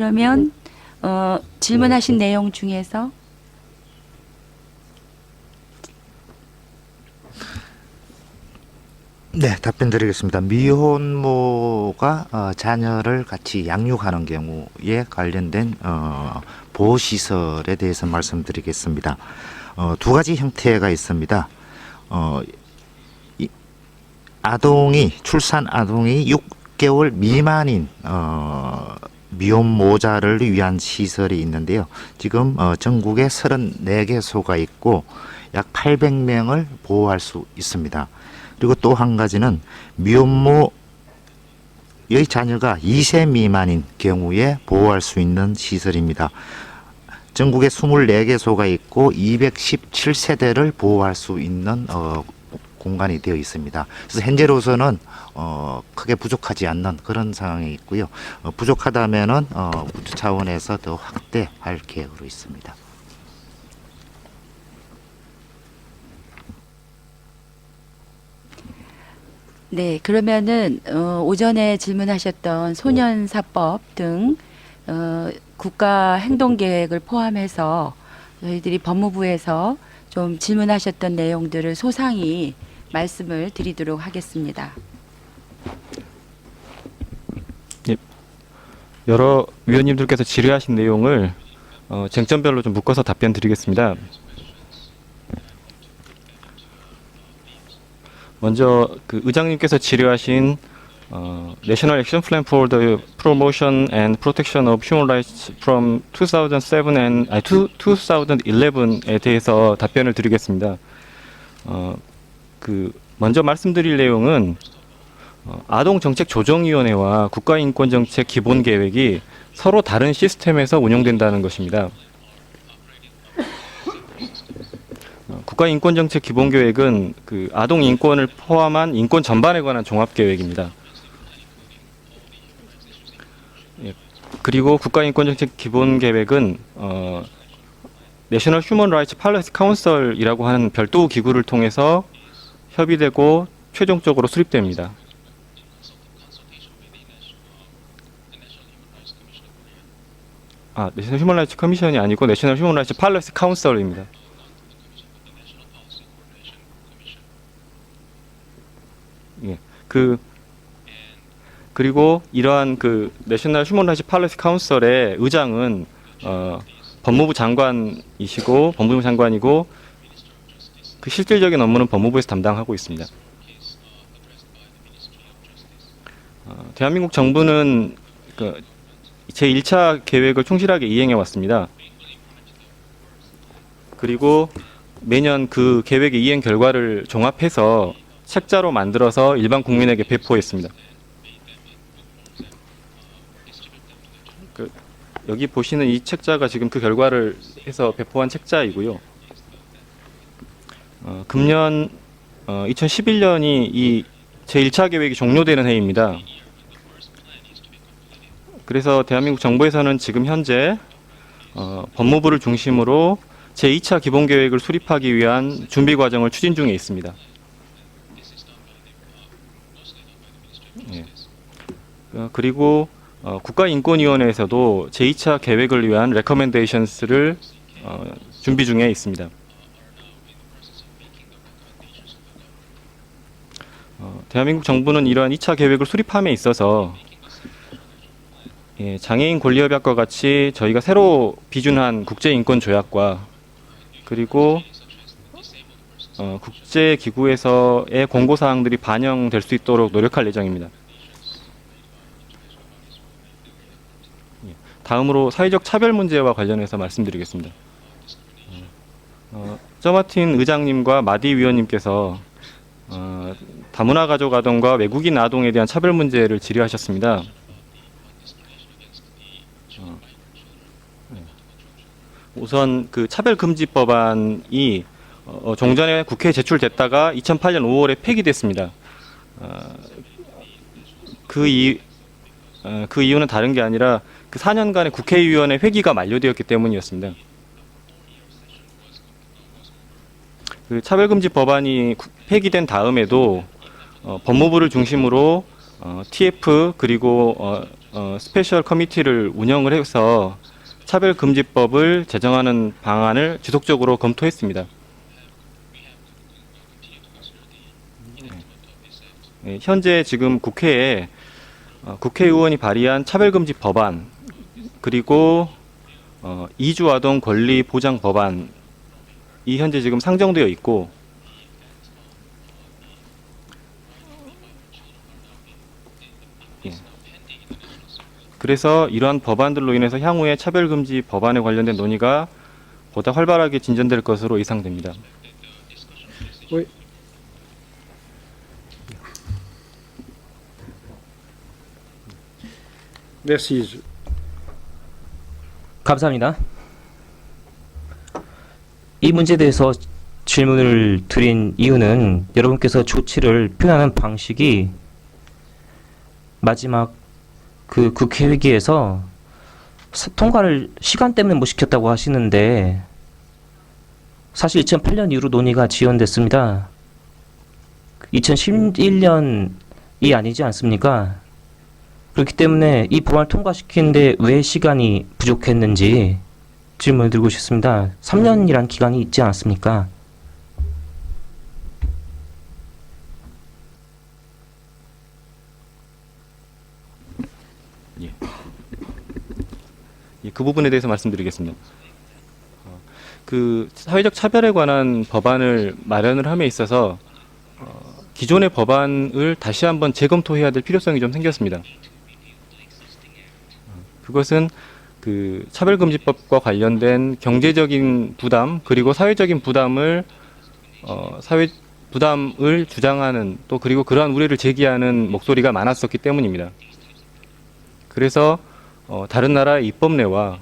그러면 어, 질문하신 내용 중에서 네, 답변 드리겠습니다. 미혼모가 어, 자녀를 같이 양육하는 경우에 관련된 어, 보호시설에 대해서 말씀드리겠습니다. 어, 두 가지 형태가 있습니다. 어, 이, 아동이 출산 아동이 6개월 미만인 어, 미혼모자를 위한 시설이 있는데요. 지금 어, 전국에 34개소가 있고 약 800명을 보호할 수 있습니다. 그리고 또 한 가지는 미혼모 의 자녀가 2세 미만인 경우에 보호할 수 있는 시설입니다. 전국에 24개소가 있고 217세대를 보호할 수 있는 어, 공간이 되어 있습니다. 그래서 현재로서는 어, 크게 부족하지 않는 그런 상황이 있고요. 어, 부족하다면은 어, 우주 차원에서 더 확대할 계획으로 있습니다. 네 그러면은 어, 오전에 질문하셨던 소년사법 등 어, 국가 행동 계획을 포함해서 저희들이 법무부에서 좀 질문하셨던 내용들을 소상히 말씀을 드리도록 하겠습니다. 여러 위원님들께서 질의하신 내용을 어, 쟁점별로 좀 묶어서 답변 드리겠습니다. 먼저 그 의장님께서 질의하신 어, National Action Plan for the Promotion and Protection of Human Rights from 2007 and 아니, 2011에 대해서 답변을 드리겠습니다. 어, 그 먼저 말씀드릴 내용은 어, 아동정책조정위원회와 국가인권정책 기본계획이 서로 다른 시스템에서 운영된다는 것입니다. 어, 국가인권정책 기본계획은 그 아동 인권을 포함한 인권 전반에 관한 종합계획입니다. 예, 그리고 국가인권정책 기본계획은 어, 내셔널 휴먼 라이츠 팔레스 카운슬이라고 하는 별도 기구를 통해서 협의되고 최종적으로 수립됩니다. 아, 내셔널 휴먼 라이츠 커미션이 아니고 내셔널 휴먼 라이츠 팔레스 카운슬입니다. 예. 그 그리고 이러한 그 내셔널 휴먼 라이츠 팔레스 카운슬의 의장은 어, 법무부 장관이시고 법무부 장관이고 그 실질적인 업무는 법무부에서 담당하고 있습니다. 어, 대한민국 정부는 그 제 1차 계획을 충실하게 이행해 왔습니다. 그리고 매년 그 계획의 이행 결과를 종합해서 책자로 만들어서 일반 국민에게 배포했습니다. 그 여기 보시는 이 책자가 지금 그 결과를 해서 배포한 책자이고요. 어, 금년 어, 2011년이 이 제1차 계획이 종료되는 해입니다. 그래서 대한민국 정부에서는 지금 현재 어, 법무부를 중심으로 제2차 기본계획을 수립하기 위한 준비 과정을 추진 중에 있습니다. 예. 어, 그리고 어, 국가인권위원회에서도 제2차 계획을 위한 레커멘데이션스를 어, 준비 중에 있습니다. 어, 대한민국 정부는 이러한 2차 계획을 수립함에 있어서 예, 장애인 권리협약과 같이 저희가 새로 비준한 국제인권조약과 그리고 어, 국제기구에서의 공고사항들이 반영될 수 있도록 노력할 예정입니다. 예, 다음으로 사회적 차별 문제와 관련해서 말씀드리겠습니다. 어, 저마틴 의장님과 마디 위원님께서 어, 다문화 가족 아동과 외국인 아동에 대한 차별 문제를 질의하셨습니다. 우선 그 차별금지법안이 어, 종전에 국회에 제출됐다가 2008년 5월에 폐기됐습니다. 어, 그, 이, 어, 그 이유는 다른 게 아니라 그 4년간의 국회의원의 회기가 만료되었기 때문이었습니다. 그 차별금지 법안이 구- 폐기된 다음에도 어, 법무부를 중심으로 어, TF 그리고 어, 어, 스페셜 커미티를 운영을 해서 차별금지법을 제정하는 방안을 지속적으로 검토했습니다. 네, 현재 지금 국회에 어, 국회의원이 발의한 차별금지 법안 그리고 어, 이주 아동 권리 보장 법안이 현재 지금 상정되어 있고 그래서 이러한 법안들로 인해서 향후에 차별금지 법안에 관련된 논의가 보다 활발하게 진전될 것으로 예상됩니다. Merci. 감사합니다. 이 문제에 대해서 질문을 드린 이유는 여러분께서 조치를 표현하는 방식이 마지막 그 국회 회기에서 사- 통과를 시간 때문에 못 시켰다고 하시는데 사실 2008년 이후로 논의가 지연됐습니다. 2011년이 아니지 않습니까? 그렇기 때문에 이 법안을 통과시키는데 왜 시간이 부족했는지 질문을 드리고 싶습니다. 3년이란 기간이 있지 않았습니까? 예, 그 부분에 대해서 말씀드리겠습니다. 어, 그 사회적 차별에 관한 법안을 마련을 함에 있어서 어, 기존의 법안을 다시 한번 재검토해야 될 필요성이 좀 생겼습니다. 어, 그것은 그 차별금지법과 관련된 경제적인 부담 그리고 사회적인 부담을 어, 사회 부담을 주장하는 또 그리고 그러한 우려를 제기하는 목소리가 많았었기 때문입니다. 그래서 어, 다른 나라의 입법례와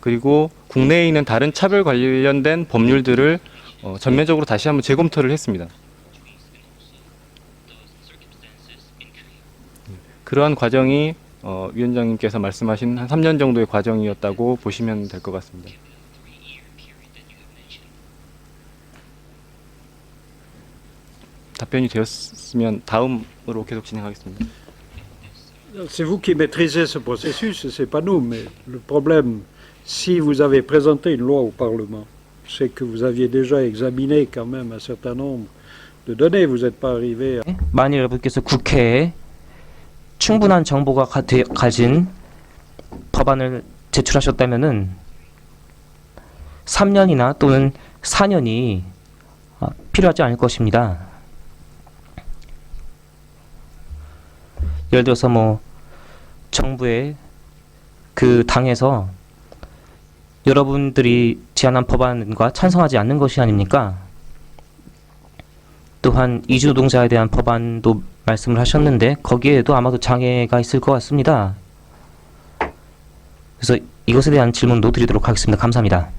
그리고 국내에 있는 다른 차별 관련된 법률들을 어, 전면적으로 다시 한번 재검토를 했습니다. 그러한 과정이 어, 위원장님께서 말씀하신 한 3년 정도의 과정이었다고 보시면 될 것 같습니다. 답변이 되었으면 다음으로 계속 진행하겠습니다. C'est vous qui maîtrisez ce processus, c'est pas nous. Mais le problème, si vous avez présenté une loi au Parlement, c'est que vous aviez déjà examiné quand même un certain nombre de données. Vous n'êtes pas arrivé à... 만일 여러분께서 국회에 충분한 정보가 가, 되, 가진 법안을 제출하셨다면은 3년이나 또는 4년이 아, 필요하지 않을 것입니다. 예를 들어서 뭐 정부의 그 당에서 여러분들이 제안한 법안과 찬성하지 않는 것이 아닙니까? 또한 이주 노동자에 대한 법안도 말씀을 하셨는데 거기에도 아마도 장애가 있을 것 같습니다. 그래서 이것에 대한 질문도 드리도록 하겠습니다. 감사합니다.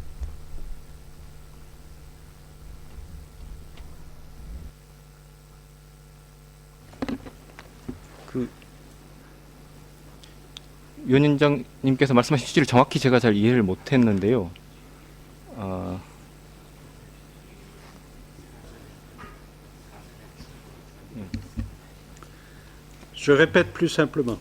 위원장님께서 말씀하신 취지를 정확히 제가 잘 이해를 못했는데요. 어, Je répète plus simplement.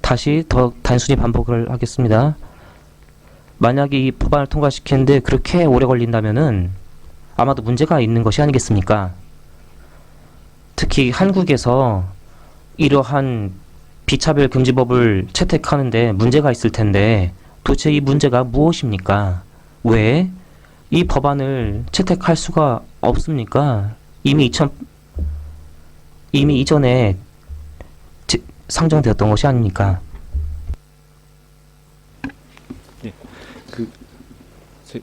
다시 더 단순히 반복을 하겠습니다. 만약에 이 법안을 통과시키는데 그렇게 오래 걸린다면은 아마도 문제가 있는 것이 아니겠습니까? 특히 한국에서 이러한 비차별 금지법을 채택하는데 문제가 있을 텐데 도대체 이 문제가 무엇입니까? 왜 이 법안을 채택할 수가 없습니까? 이미 2000 이미 이전에 제- 상정되었던 것이 아닙니까? 제-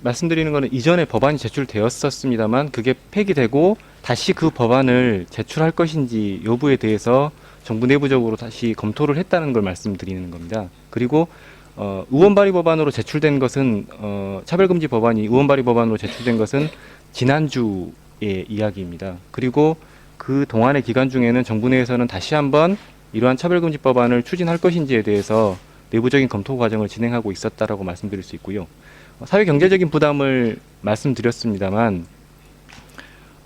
말씀드리는 거는 이전에 법안이 제출되었었습니다만 그게 폐기되고 다시 그 법안을 제출할 것인지 여부에 대해서 정부 내부적으로 다시 검토를 했다는 걸 말씀드리는 겁니다. 그리고 어, 의원 발의 법안으로 제출된 것은 어, 차별금지 법안이 의원 발의 법안으로 제출된 것은 지난주의 이야기입니다. 그리고 그 동안의 기간 중에는 정부 내에서는 다시 한번 이러한 차별금지 법안을 추진할 것인지에 대해서 내부적인 검토 과정을 진행하고 있었다라고 말씀드릴 수 있고요. 사회 경제적인 부담을 말씀드렸습니다만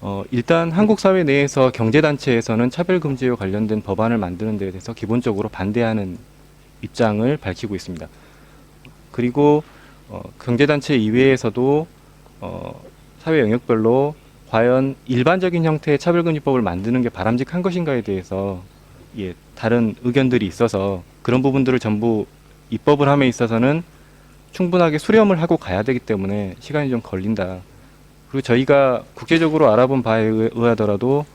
어, 일단 한국 사회 내에서 경제 단체에서는 차별 금지와 관련된 법안을 만드는 데 대해서 기본적으로 반대하는 입장을 밝히고 있습니다. 그리고 어, 경제 단체 이외에서도 어, 사회 영역별로 과연 일반적인 형태의 차별금지법을 만드는 게 바람직한 것인가에 대해서 예, 다른 의견들이 있어서 그런 부분들을 전부 입법을 함에 있어서는 충분하게 수렴을 하고 가야 되기 때문에 시간이 좀 걸린다. 그리고 저희가 국제적으로 알아본 바에 의- 의하더라도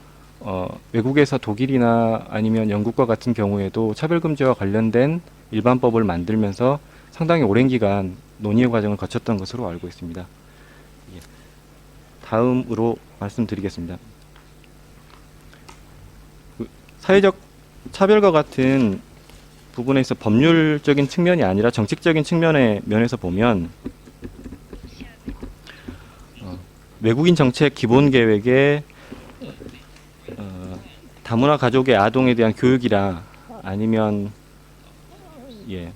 어, 외국에서 독일이나 아니면 영국과 같은 경우에도 차별금지와 관련된 일반법을 만들면서 상당히 오랜 기간 논의 과정을 거쳤던 것으로 알고 있습니다. 예. 다음으로 말씀드리겠습니다. 그 사회적 차별과 같은 부분에서 법률적인 측면이 아니라 정책적인 측면의 면에서 보면 어, 외국인 정책 기본 계획에 어, 다문화 가족의 아동에 대한 교육이라 아니면 예,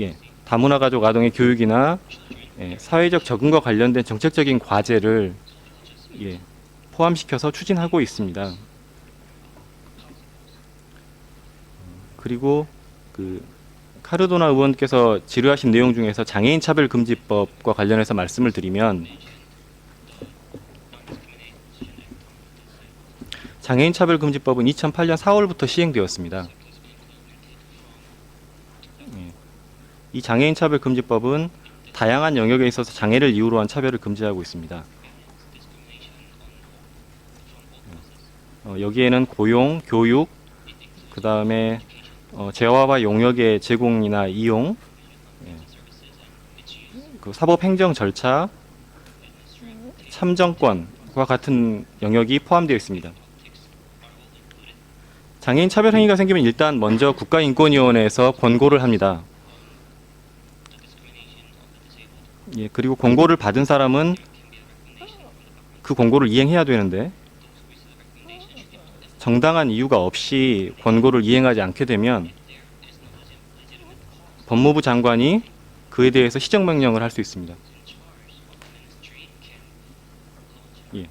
예, 다문화 가족 아동의 교육이나 예, 사회적 적응과 관련된 정책적인 과제를 예, 포함시켜서 추진하고 있습니다. 그리고 그 카르도나 의원께서 질의하신 내용 중에서 장애인 차별 금지법과 관련해서 말씀을 드리면 장애인 차별 금지법은 2008년 4월부터 시행되었습니다. 예. 이 장애인 차별 금지법은 다양한 영역에 있어서 장애를 이유로 한 차별을 금지하고 있습니다. 어, 여기에는 고용, 교육, 그 다음에 어, 재화와 용역의 제공이나 이용, 예. 그 사법 행정 절차, 참정권과 같은 영역이 포함되어 있습니다. 장애인 차별 행위가 생기면 일단 먼저 국가인권위원회에서 권고를 합니다. 예, 그리고 권고를 받은 사람은 그 권고를 이행해야 되는데 정당한 이유가 없이 권고를 이행하지 않게 되면 법무부 장관이 그에 대해서 시정명령을 할 수 있습니다. 예.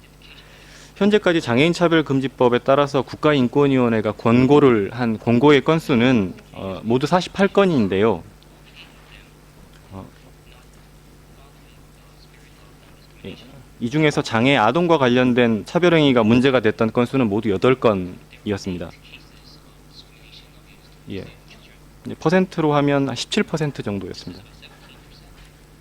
현재까지 장애인 차별 금지법에 따라서 국가인권위원회가 권고를 한 권고의 건수는 어, 모두 48건인데요. 어, 예. 이 중에서 장애 아동과 관련된 차별 행위가 문제가 됐던 건수는 모두 8건이었습니다. 예. 퍼센트로 하면 17% 정도였습니다.